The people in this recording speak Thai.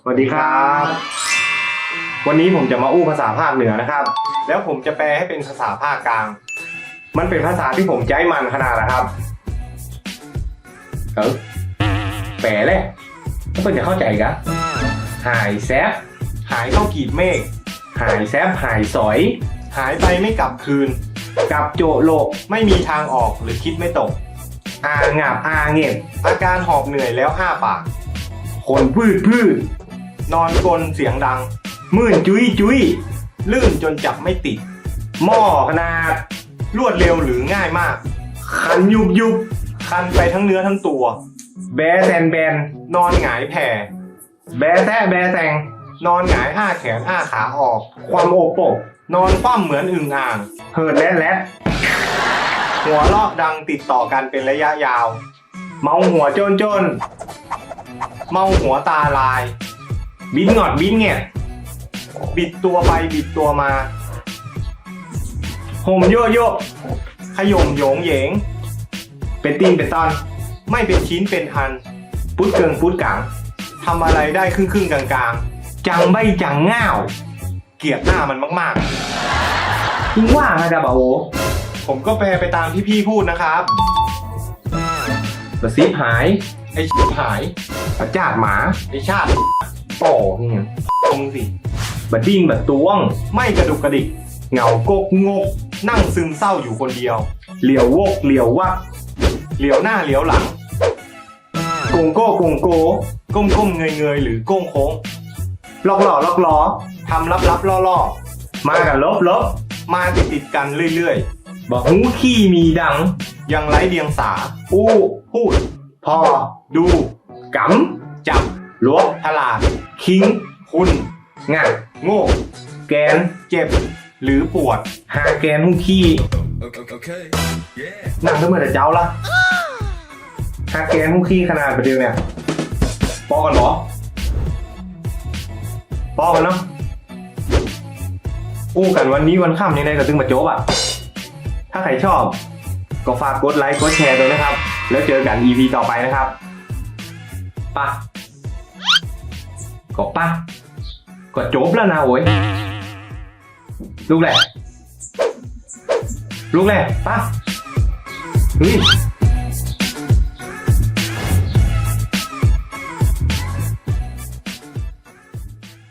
สวัสดีครับ วันนี้ผมจะมาอู้ภาษาภาคเหนือนะครับ แล้วผมจะแปลให้เป็นภาษาภาคกลาง มันเป็นภาษาที่ผมใจมันขนาดนะครับเออแปลเลยถ้าเพื่อนจะเข้าใจกะหายแซบหายเข้ากีบเมฆหายแซบหายสอย หายไปไม่กลับคืนกลับโจโลกไม่มีทางออกหรือคิดไม่ตก อางาบอาเงียบอาการหอบเหนื่อยแล้วห้าปาก คนพืดพืดนอนกลนเสียงดัง มื่นจุ้ยจุ้ยลื่นจนจับไม่ติด หม้อขนาด รวดเร็วหรือง่ายมาก คันยุบยุบคันไปทั้งเนื้อทั้งตัว แบแซนแบน นอนหงายแผ่ แบแซะแบแซงนอนหงายอ้าแขนอ้าขาออก ความโอโปกนอนคว่ำเหมือนอึ่งอ่าง เหินแลดแลดหัวลอกดังติดต่อกันเป็นระยะยาว เมาหัวโจนโจน เมาหัวตาลาย บินหงอดบินเงียบิดตัวไปบิดตัวมาห่มโยโย่ขย่มโหยงเหยง เป็นตีนเป็นตอน ไม่เป็นชิ้นเป็นอัน พุดเกิงพุดกังทำอะไรได้ครึ่งครึ่งๆกลางกลางๆจังใบจังง่าว เกลียดหน้ามันมากๆทิ้งว่างนะครับโอผมก็แปลไปตามที่พี่พูดนะครับกระซิบหาย ไอชิบหายประจาดหมาไอชาติโป่นี่ไงตรงสิบัดดิ้งบัดตวง ไม่กระดุกกระดิก เหงากกงก นั่งซึมเศร้าอยู่คนเดียว เหลียววกเหลียววักเหลียวหน้าเหลียวหลังโกงโก้โกงโกก้มก้มเงยเงยหรือโก้งโค้งลอกหล่อลอกล้อทำลับลับล่อล่อมากันลบลบมาติดติดๆกันเรื่อยๆบอกหูขี้มีดัง ยังไร้เดียงสาอู้พูด พอ ดูกำจับลวกทลาดคิง คุณงะโง่ แกนเจ็บ หรือปวด หาแกนหูขี้ Okay, okay. Yeah. นั่งก็เหมือนแต่เจ้าละหาแกนหูขี้ขนาดประเดียวเนี่ยปอกันเหรอปอกันเนาะอู้กันวันนี้วันค่ำนี้ในกระตึงมาโจ๊บอะ ถ้าใครชอบ ก็ฝากกดไลค์กดแชร์ด้วยนะครับ แล้วเจอกัน EP ต่อไปนะครับปะก็ปะก็จบแล้วนะโอ้ยลูกแหละลูกแหละปะเฮ้ย